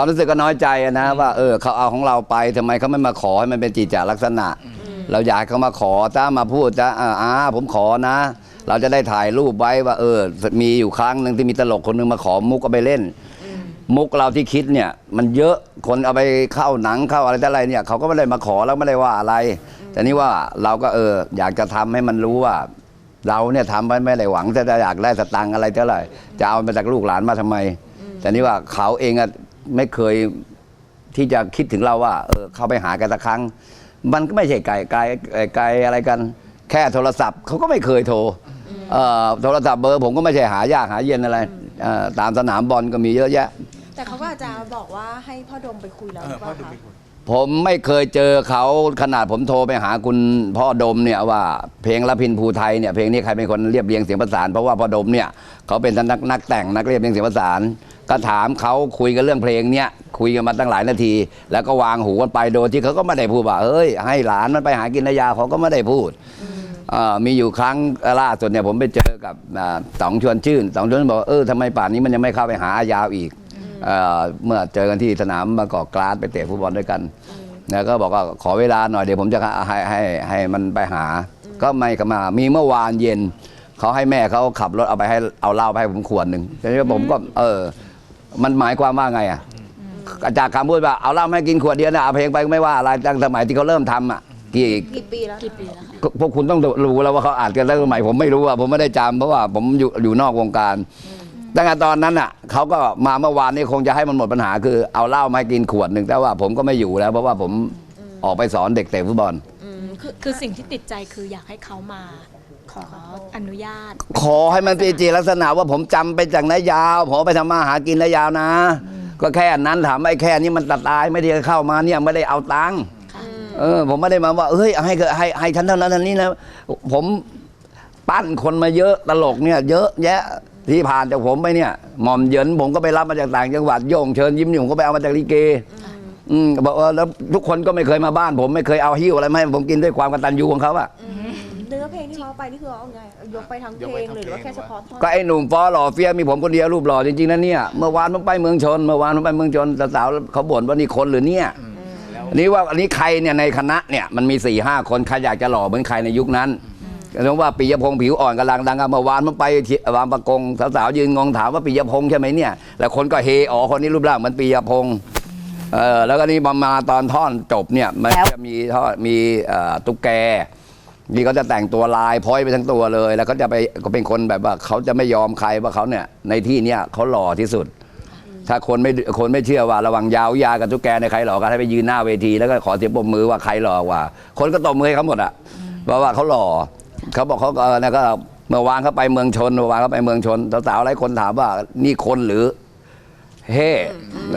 ความรู้สึกก็น้อยใจอะนะว่าเออเขาเอาของเราไปทำไมเขาไม่มาขอให้มันเป็นจิตจาลักษณะ เราอยากให้เขามาขอถ้ามาพูดจะอ่าอ่าผมขอนะ เราจะได้ถ่ายรูปไว้ว่า เออ มีอยู่ครั้งหนึ่งที่มีตลกคนหนึงมาขอมุกก็ไปเล่น มุกเราที่คิดเนี่ย มันเยอะคนเอาไปเข้าหนังเข้าอะไรแต่อะไรเนี่ยเขาก็ไม่ได้มาขอแล้วไม่ได้ว่าอะไร แต่นี่ว่าเราก็เออ อยากจะทำให้มันรู้ว่า เราเนี่ยทำไปไม่ได้หวังจะอยากได้สตังค์อะไรเท่าไหร่จะเอามาจากลูกหลานมาทำไม แต่นี่ว่าเขาเองอะ ไม่เคยที่จะคิดถึงเราว่า เออเข้าไปหากันสักครั้ง มันก็ไม่ใช่ไกลไกลไกลไกลอะไรกัน แค่โทรศัพท์เขาก็ไม่เคยโทรเอ่อโทรศัพท์เบอร์ผมก็ไม่ใช่หายากหาเย็นอะไรเอ่อตามสนามบอลก็มีเยอะแยะ แต่เขาก็อาจจะบอกว่าให้พ่อดมไปคุยแล้วเอหอรือเปพ่อล่าดูคะไปคุยผมไม่เคยเจอเขาขนาดผมโทรไปหาคุณพ่อดมเนี่ยว่าเพลงละพินภูไทยเนี่ยเพลงนี้ใครเป็นคนเรียบเรียงเสียงประสานเพราะว่าพ่อดมเนี่ยเขาเป็นนักนักแต่งนักเรียบเรียงเสียงประสาน ก็ถามเขาคุยกันเรื่องเพลงเนี้ยคุยกันมาตั้งหลายนาที แล้วก็วางหูกันไปโดยที่เขาก็ไม่ได้พูดว่าเอ้ย ให้หลานมันไปหากินนายาเขาก็ไม่ได้พูดเอ่อมีอยู่ครั้งล่าสุดเนี่ยผมไปเจอกับอ่าต๋องชวนชื่นต๋องชวนชื่นบอกว่าเออทำไมป่านนี้มันยังไม่เข้าไปหาอายาวอีกเอ่อเมื่อเจอกันที่สนามบางกอกกลาสไปเตะฟุตบอลด้วยกันแล้วก็บอกว่าขอเวลาหน่อยเดี๋ยวผมจะให้ให้ให้มันไปหา ก็ไม่ก็มา มีเมื่อวานเย็นเขาให้แม่เขาขับรถเอาไปให้เอาเหล้าไปให้ผมขวดหนึ่งทีนี้ผมก็เออ มันหมายความว่าไงอะจากคำพูดว่าเอาเหล้ามาให้กินขวดเดียวนะเอาเพลงไปก็ไม่ว่าอะไรตั้งสมัยที่เขาเริ่มทำอะกี่กี่ปีแล้วกี่ปีแล้วคะก็พวกคุณต้องรู้แล้วว่าเขาอ่านกันตั้งสมัยผมไม่รู้อะผมไม่ได้จำเพราะว่าผมอยู่อยู่นอกวงการตั้งแต่ตอนนั้นอะเขาก็มาเมื่อวานนี้คงจะให้มันหมดปัญหาคือเอาเหล้ามาให้กินขวดหนึ่งแต่ว่าผมก็ไม่อยู่แล้ว เพราะว่าผมออกไปสอนเด็กเตะฟุตบอลอืมคือคือสิ่งที่ติดใจคืออยากให้เขามา ขออนุญาต ขอให้มันเป็นจิตลักษณะว่าผมจำไปจากนายยาวผมไปทำมาหากินนายยาวนะ ก็แค่นั้นถามไอ้แค่นี้มันตัดตายไม่ได้เข้ามาเนี่ยไม่ได้เอาตังค์ค่ะเออผมไม่ได้มาว่าเฮ้ยให้เถอะให้ให้ฉันเท่านั้นเท่านี้นะผมปั้นคนมาเยอะตลกเนี่ย เยอะแยะที่ผ่านจากผมไปเนี่ยหม่อมเหยินผมก็ไปรับมาจากต่างจังหวัดโยงเชิญยิ้มนี่ผมก็ไปเอามาจากลิเกอืมบอกว่าแล้วทุกคนก็ไม่เคยมาบ้าน ผมไม่เคยเอาหิ้วอะไรมาให้ผมกินด้วยความกตัญญูของเขาอะ เนื้อเพลงที่เขาเอาไปนี่คือเอาไงยกไปทั้งเพลงหรือว่าแค่เฉพาะท่อนก็ไอ้หนุ่มฟอหล่อเฟี้ยมีผมคนเดียวรูปหล่อจริงๆนะเนี่ยเมื่อวานผมไปเมืองชนเมื่อวานผมไปเมืองชนสาวๆเขาบ่นว่านี่คนหรือเนี่ยแล้วอันนี้ว่าอันนี้ใครเนี่ยในคณะเนี่ยมันมี4ี่ห้าคนใครอยากจะหล่อเหมือนใครในยุคนั้นก็ต้องว่าปิยพงษ์ผิวอ่อนกำลังดังอะเมื่อวานผมไปที่บางประกงสาวๆยืนงงถามว่าปิยพงษ์ใช่ไหมเนี่ยแล้วคนก็เฮอ๋อคนนี้รูปร่างเหมือนปิยพงษ์เออแล้วก็นี่มามาตอนท่อนจบเนี่ยมันจะมีท่อนมีเอ่อตุ๊กแก นี่เขาจะแต่งตัวลายพ้อยไปทั้งตัวเลย แล้วก็จะไปก็เป็นคนแบบว่าเขาจะไม่ยอมใครว่าเขาเนี่ย ในที่เนี้ยเขาหล่อที่สุด ถ้าคนไม่คนไม่เชื่อว่าระว่างยาวยากับตุ๊กแกในใครหล่อกันให้ไปยืนหน้าเวที แล้วก็ขอเสียงปรบมือว่าใครหล่อกว่า คนก็ตบมือให้เขาหมดอะเพราะว่าเขาหล่อเขาบอกเขาก็เออนะก็เมื่อวานเขาไปเมืองชนเมื่อวานเขาไปเมืองชนสาวๆหลายคนถามว่านี่คนหรือเฮ่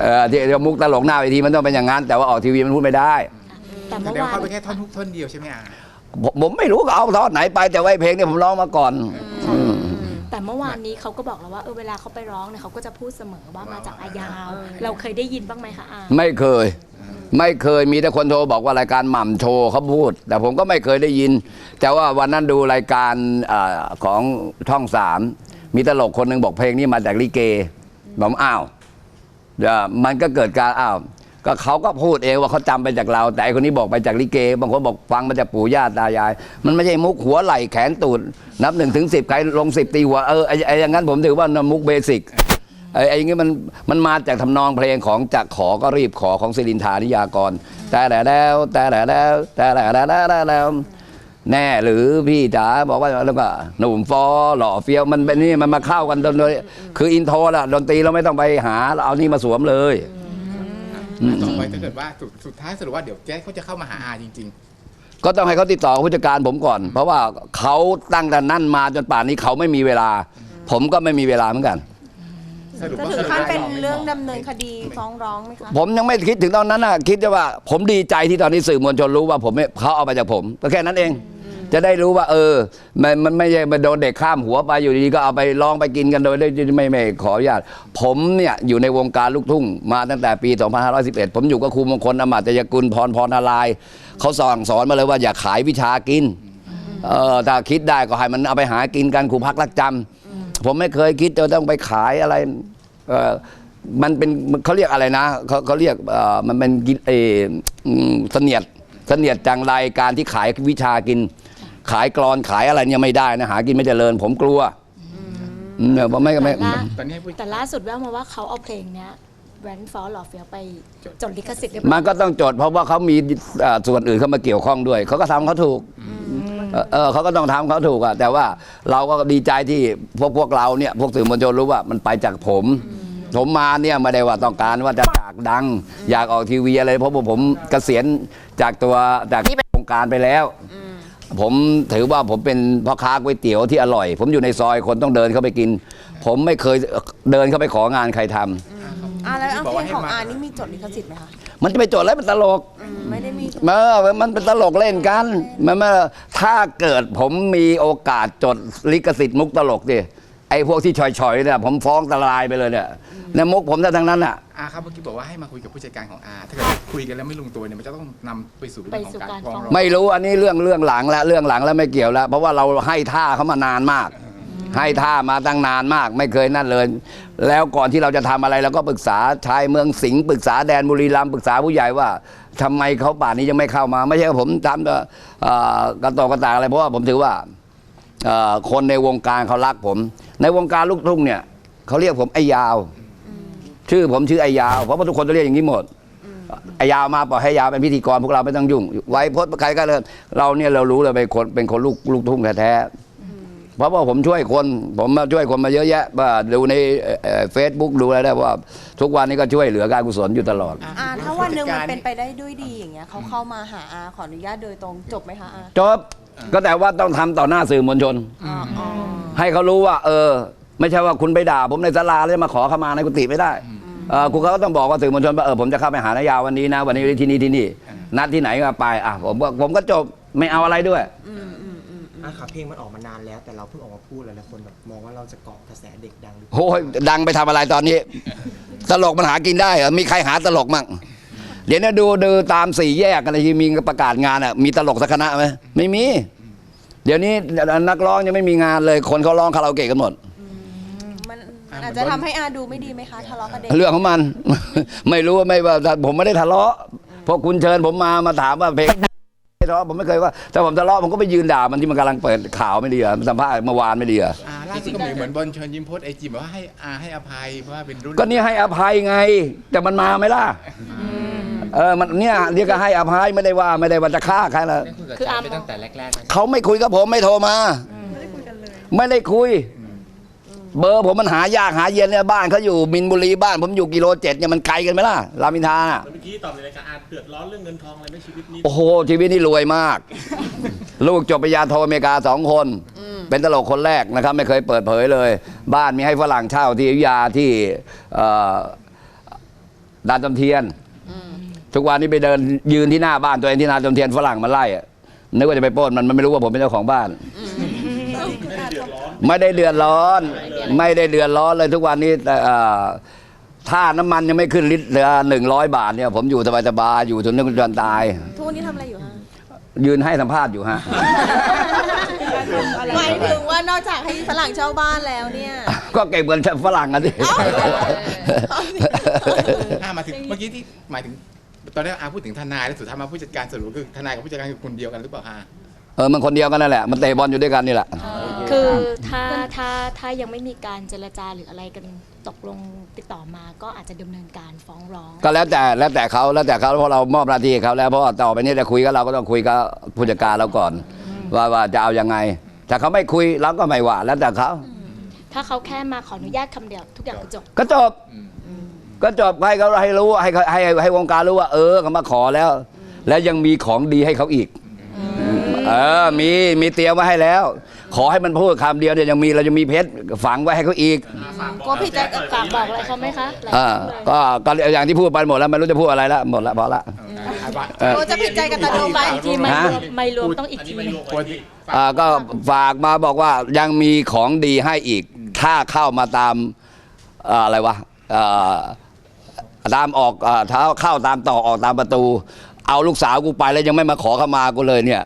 เออที่ทำมุกตลกหน้าเวทีมันต้องเป็นอย่างนั้นแต่ว่าออกทีวีมันพูดไม่ได้แต่เมื่อวานเขาไปแค่ท่อนทุกท่อนเดียวใช่ไหมอะ ผมผมไม่รู้ก็เอาทอดไหนไปแต่ว่าไอ้เพลงเนี่ยผมร้องมาก่อน อืม แต่เมื่อวานนี้เขาก็บอกแล้วว่าเออเวลาเขาไปร้องเนี่ยเขาก็จะพูดเสมอว่ามาจากอายาว เราเคยได้ยินบ้างไหมคะอาไม่เคย ไม่เคยมีแต่คนโทรบอกว่ารายการหม่ำโชว์เขาพูด แต่ผมก็ไม่เคยได้ยิน แต่ว่าวันนั้นดูรายการเออของช่องสามมีตลกคนหนึ่งบอกเพลงนี้มาจากลิเกผมอ้าวเดี๋ยวมันก็เกิดการอ้าว ก็เขาก็พูดเองว่าเขาจำไปจากเรา แต่ไอคนนี้บอกไปจากลิเก บางคนบอกฟังมาจากปู่ย่าตายาย มันไม่ใช่มุกหัวไหล่แขนตูดนับหนึ่งถึงสิบใครลงสิบตีหัวเออไอ้ไออย่างนั้นผมถือว่ามุกเบสิกไอ้ไอ้งี้มันมันมาจากทำนองเพลงของจากขอก็รีบขอของศิรินทานิยากร แต่แล้วแล้วแต่แล้วแต่แล้วแล้วแล้วแน่หรือพี่จ๋าบอกว่าแล้วก็หนุ่มฟอหล่อเฟี้ยวมันเป็นนี่มันมาเข้ากันโดยคืออินโทรละดนตรีเราไม่ต้องไปหาเราเอานี่มาสวมเลย ต่อไปถ้าเกิดว่าสุดสุดท้ายสรุปว่าเดี๋ยวแจ๊คเขาจะเข้ามาหาอาจริง ก็ต้องให้เขาติดต่อผู้จัดการผมก่อน เพราะว่าเขาตั้งแต่นั่นมาจนป่านนี้เขาไม่มีเวลา ผมก็ไม่มีเวลาเหมือนกัน ๆ สรุปจะว่าถึงขั้นเป็นไม่เรื่องดำเนินคดีฟ้องร้องไหมคะ ผมยังไม่คิดถึงตอนนั้นนะคิดว่า ผมดีใจที่ตอนนี้สื่อมวลชนรู้ว่าผมไม่เขาเอาไปจากผมก็แค่นั้นเอง จะได้รู้ว่า เออ มันมันไม่ใช่มาโดนเด็กข้ามหัวไปอยู่ดีๆก็เอาไปลองไปกินกันโดยไม่ไม่ไม่ขออนุญาตผมเนี่ยอยู่ในวงการลูกทุ่งมาตั้งแต่ปี 2511 ผมอยู่กับครูมงคลอมาตยกุลพรพรนารายเขาสั่งสอนมาเลยว่าอย่าขายวิชากินเออถ้าคิดได้ก็ให้มันเอาไปหากินกันครูพักรักจำผมไม่เคยคิดจะต้องไปขายอะไรเออมันเป็นเขาเรียกอะไรนะเขาเขาเรียกมันเป็นเอเสนียดเสนียดจังไรการที่ขายวิชากิน ขายกรอนขายอะไรเนี่ยไม่ได้นะหากินไม่เจริญ ผมกลัวอืมเนี่ยผมไม่ไม่แต่ล่าตอนนี้ให้ผู้แต่ล่าสุดแววมาว่าเขาเอาเพลงเนี้ยแวนฟอลหล่อเฟียวไปจดลิขสิทธิ์เรียบร้มัอยนก็ต้องจดเพราะว่าเขามีเอ่อส่วนอื่นเข้ามาเกี่ยวข้องด้วย เขาก็ทำเขาถูกเออเออเขาก็ต้องทำเขาถูกอะแต่ว่าเราก็ดีใจที่พวกพวกเราเนี่ยพวกสื่อมวลชนรู้ว่ามันไปจากผม ผมมาเนี่ยไม่ได้ว่าต้องการว่าจะอยากดัง อยากออกทีวีอะไรเพราะว่าผมเกษียณจากตัวจากวงการไปแล้ว ผมถือว่าผมเป็นพ่อค้าก๋วยเตี๋ยวที่อร่อย ผมอยู่ในซอยคนต้องเดินเข้าไปกิน ผมไม่เคยเดินเข้าไปของานใครทำอ่าแล้วเอาบอกเพลว่างให้ของมาอานี่มีจดลิขสิทธิ์ไหมคะมันจะไปโจทย์อะไรเป็นตลกอืมไม่ได้มีเออมันเป็นตลกเล่นกันมันมาถ้าเกิดผมมีโอกาสจดลิขสิทธิ์มุกตลกดิ ไอ้พวกที่ชอยๆเนี่ยผมฟ้องตลายไปเลยเนี่ยในมุกผมถ้าทั้งนั้นอะอาครับเมื่อกี้บอกว่าให้มาคุยกับผู้จัดการของอาถ้าเกิดคุยกันแล้วไม่ลงตัวเนี่ยมันจะต้องนำไปสู่เรื่องของการฟ้องร้องไม่รู้อันนี้เรื่องเรื่องหลังแล้วเรื่องหลังแล้วไม่เกี่ยวแล้ว เพราะว่าเราให้ท่าเขามานานมาก ให้ท่ามาตั้งนานมาก ไม่เคยนั่นเลย แล้วก่อนที่เราจะทำอะไรเราก็ปรึกษาชายเมืองสิงห์ปรึกษาแดนบุรีรัมย์ปรึกษาผู้ใหญ่ว่าทำไมเขาป่านนี้ยังไม่เข้ามา ไม่ใช่ว่าผมทำเอ่อกระตอกกระตากอะไรเพราะว่าผมถือว่าเอ่อ คนในวงการเขารักผม ในวงการลูกทุ่งเนี่ยเขาเรียกผมไอ้ยาว ชื่อผมชื่อไอ้ยาว เพราะว่าทุกคนจะเรียกอย่างนี้หมดไอ้ยาวมาปล่อยให้ยาวเป็นพิธีกรพวกเราไม่ต้องยุ่ง ไว้พจน์ใครก็เลยเราเนี่ยเรารู้เลยเป็นคนเป็นคนลูกลูกทุ่งแท้ๆเพราะว่าผมช่วยคน ผมมาช่วยคนมาเยอะแยะว่าดูในเฟซบุ๊กดูอะไรได้ว่า ทุกวันนี้ก็ช่วยเหลือการกุศลอยู่ตลอดอ่าถ้าวันหนึ่งมันเป็นไปได้ด้วยดีอย่างเงี้ยเขาเข้ามาหาอาขออนุญาตโดยตรงจบไหมคะอาจบ ก็แต่ว่าต้องทำต่อหน้าสื่อมวลชนอ๋ออ๋อให้เขารู้ว่า เออ ไม่ใช่ว่าคุณไปด่า ผมในศาลาแล้วมาขอเข้ามาในกุฏิไม่ได้เออคุณเขาก็ต้องบอกว่าสื่อมวลชนว่าเออผมจะเข้าไปหานายาววันนี้นะ วันนี้ที่นี่ที่นี่นัดที่ไหนก็ไปอะผมก็ผมก็จบไม่เอาอะไรด้วยอืมอืมอืมอะครับเพลงมันออกมานานแล้วแต่เราเพิ่งออกมาพูดหลายๆคนแบบมองว่าเราจะเกาะกระแสเด็กดังหรือเปล่าโอ้ยดังไปทำอะไรตอนนี้ ตลกมันหากินได้เหรอมีใครหาตลกมั่ง เดี๋ยวนี้ดูดูตามสี่แยกอะไรที่มีประกาศงานอะมีตลกสักคณะไหมไม่มี เดี๋ยวนี้นักร้องยังไม่มีงานเลย คนเขาร้องคาราโอเกะกันหมดมันอาจจะทำให้อาดูไม่ดีไหมคะทะเลาะกับเด็กเรื่องของมัน ไม่รู้ว่าไม่ว่าผมไม่ได้ทะเลาะเพราะคุณเชิญผมมามาถามว่าเพลงไม่ทะเลาะผมไม่เคยว่าถ้าผมทะเลาะผมก็ไปยืนด่ามันที่มันกำลังเปิดข่าวไม่ดีเหรอะสัมภาษณ์เมื่อวานไม่ดีเหรอะอาล่าสุดก็มีเหมือนบอลเชิญยิ้มโพสไอจีบอกว่าให้อาให้อภัยเพราะว่าเป็นรุ่นก็นี่ให้อภัยไง แต่มันมาไหมล่ะ เออมันเนี่ยเรียกก็ให้อภัยไม่ได้ว่าไม่ได้ว่าจะฆ่าใครละได้คุยกับคือแจ๊อาดร์มไปตั้งแต่แรกๆนะเขาไม่คุยกับผมไม่โทรมา ไม่ได้คุย เบอร์ผมมันหายากหาเย็นเนี่ยบ้านเขาอยู่มินบุรีบ้านผมอยู่กิโลเจ็ดเนี่ยมันไกลกันไหมล่ะรามอินทราน่ะ เมื่อกี้ตอบในรายการอาจเดือดร้อนเรื่องเงินทองอะไรไหมชีวิตนี้ โอ้โห ชีวิตนี่รวยมาก ลูกจบปริญญาโทอเมริกาสองคน เป็นตลกคนแรกนะครับ ไม่เคยเปิดเผยเลย บ้านมีให้ฝรั่งเช่าที่อยุธยาที่เอ่อดานจำเทียน ทุกวันนี้ไปเดินยืนที่หน้าบ้านตัวเองที่นาจำเทียนฝรั่งมาไล่อะนึกว่าจะไปปล้นมันมันไม่รู้ว่าผมเป็นเจ้าของบ้าน ไม่ได้เดือดร้อน ไม่ได้เดือดร้อนเลยทุกวันนี้แต่เอ่อถ้าน้ำมันยังไม่ขึ้นลิตรละหนึ่งร้อยบาทเนี่ยผมอยู่สบายๆอยู่จนนึกจนตาย ทุกวันนี้ทำอะไรอยู่ฮะยืนให้สัมภาษณ์อยู่ฮะ หมายถึงว่านอกจากให้ฝรั่งเช่าบ้านแล้วเนี่ย ก็เก็บเงินฝรั่งกันสิอามาถึงเมื่อกี้ที่หมายถึง ตอนแรกอาพูดถึงทนายแล้วสุดท้ายมาผู้จัดการสรุปคือทนายกับผู้จัดการคือคนเดียวกันหรือเปล่าอาเออมันคนเดียวกันนั่นแหละมันเตะบอลอยู่ด้วยกันนี่แหละ คือถ้าถ้าถ้ายังไม่มีการเจรจาหรืออะไรกันตกลงติดต่อมาก็อาจจะดำเนินการฟ้องร้อง ก็แล้วแต่แล้วแต่เขาแล้วแต่เขาเพราะเรามอบหน้าที่ให้เขาแล้วเพราะว่าต่อไปนี้จะคุยกับเราก็ต้องคุยกับผู้จัดการเราก่อน ว่าว่าจะเอายังไง ถ้าเขาไม่คุยเราก็ไม่ว่าแล้วแต่เขาถ้าเขาแค่มาขออนุญาตคำเดียวทุกอย่างก็จบก็จบ ก็จบให้เขาให้รู้ให้เขาให้ให้ให้วงการรู้ว่า เออเขามาขอแล้ว แล้วยังมีของดีให้เขาอีก เออมีมีเตรียมไว้ให้แล้ว ขอให้มันพูดคำเดียวเนี่ยยังมีเราจะมีเพชรฝังไว้ให้เขาอีกกลัวผิดใจกับฝากบอกอะไรเขาไหมคะหลายอ่าคนเลยก็ก็อย่างที่พูดไปหมดแล้วไม่รู้จะพูดอะไรแล้วหมดแล้วพอละอาว่าเออ กลัวจะผิดใจกับตาโดมไหม อีกทีไม่ฮะรวมไม่รวมต้องอีกอันทีนี้ไม่หนึงรวมกลัวที่อ่าก็ฝากมาบอกว่ายังมีของดีให้อีก ถ้าเข้ามาตามเอ่ออะไรวะเอ่อ ตามออกเอ่อเท้าเข้าตามต่อออกตามประตู เอาลูกสาวกูไปแล้วยังไม่มาขอเข้ามากูเลยเนี่ย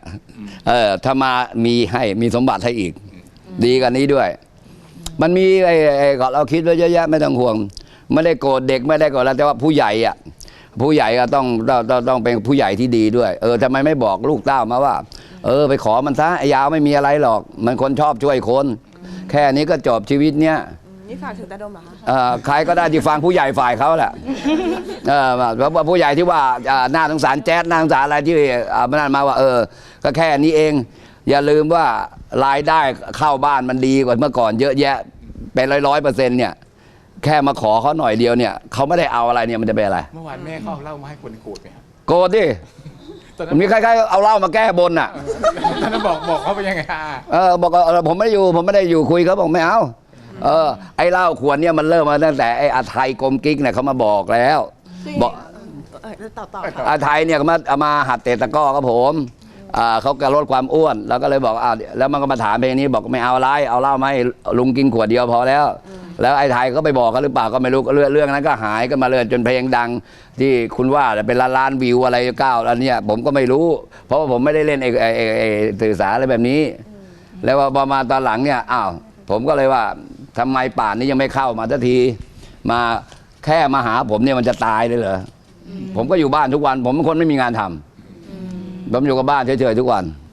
เออถ้ามามีให้มีสมบัติให้อีก ดีกันนี้ด้วย มันมีไอ้ไอ้เราคิดไว้เยอะแยะไม่ต้องห่วง ไม่ได้โกรธเด็กไม่ได้โกรธแล้วแต่ว่าผู้ใหญ่อะผู้ใหญ่ก็ต้องต้องต้องต้องเป็นผู้ใหญ่ที่ดีด้วย เออทำไมไม่บอกลูกเต้ามาว่า เออ ไปขอมันซะไอ้ยาวไม่มีอะไรหรอก มันคนชอบช่วยคน แค่นี้ก็จบชีวิตเนี้ยอืม นี่ฝากถึงตาดมเหรอคะเอ่อใครก็ได้ที่ฟังผู้ใหญ่ฝ่ายเขาแหละเออว่าว่าผู้ใหญ่ที่ว่าอ่าหน้าสงสารแจ๊ดหน้าสงสารอะไรที่อ่ามันนั่นมาว่า เออ ก็แค่นี้เอง อย่าลืมว่ารายได้เข้าบ้านมันดีกว่าเมื่อก่อนเยอะแยะ เป็นร้อยร้อยเปอร์เซ็นต์เนี่ย แค่มาขอเขาหน่อยเดียวเนี่ยเขาไม่ได้เอาอะไรเนี่ยมันจะเป็นอะไร เมื่อวานแม่เขาเอาเหล่ามาให้คนโกรธไหมครับโกรธดิตอนนั้นมีใครๆเอาเหล้ามาแก้บนอะ ตอนนั้นบอกบอกเขาไปยังไงอาเออบอกว่าเออผมไม่ได้อยู่ ผมไม่ได้อยู่คุยเขาบอกไม่เอา เออ ไอ้เหล้าขวดเนี่ยมันเริ่มมาตั้งแต่ไอ้อาไทยกลมกิ๊กเนี่ยเขามาบอกแล้วคือบอก เออต่อต่อค่ะอาไทยเนี่ยก็มาเอามาหัดเตะตะกร้อกับผมอ่าเขาก็ลดความอ้วน แล้วก็เลยบอกอ่าแล้วมันก็มาถามเพลงนี้บอกไม่เอาอะไรเอาเหล้ามาให้ลุงกินขวดเดียวพอแล้ว แล้วไอ้ไทยก็ไปบอกเขาหรือเปล่าก็ไม่รู้เรื่องเรื่องนั้นก็หายกันมาเลยจนเพลงดัง ที่คุณว่าเป็นล้านล้านวิวอะไรเก้าแล้วเนี่ยผมก็ไม่รู้ เพราะว่าผมไม่ได้เล่นไอ้ไอ้ไอ้ไอ้สื่อสารอะไรแบบนี้ แล้วพอมาตอนหลังเนี่ยอ้าวผมก็เลยว่า ทำไมป่านนี้ยังไม่เข้ามาสักที มาแค่มาหาผมเนี่ยมันจะตายเลยเหรออผมก็อยู่บ้านทุกวัน ผมเป็นคนไม่มีงานทำผมอยู่กับบ้านเฉยๆทุกวันอ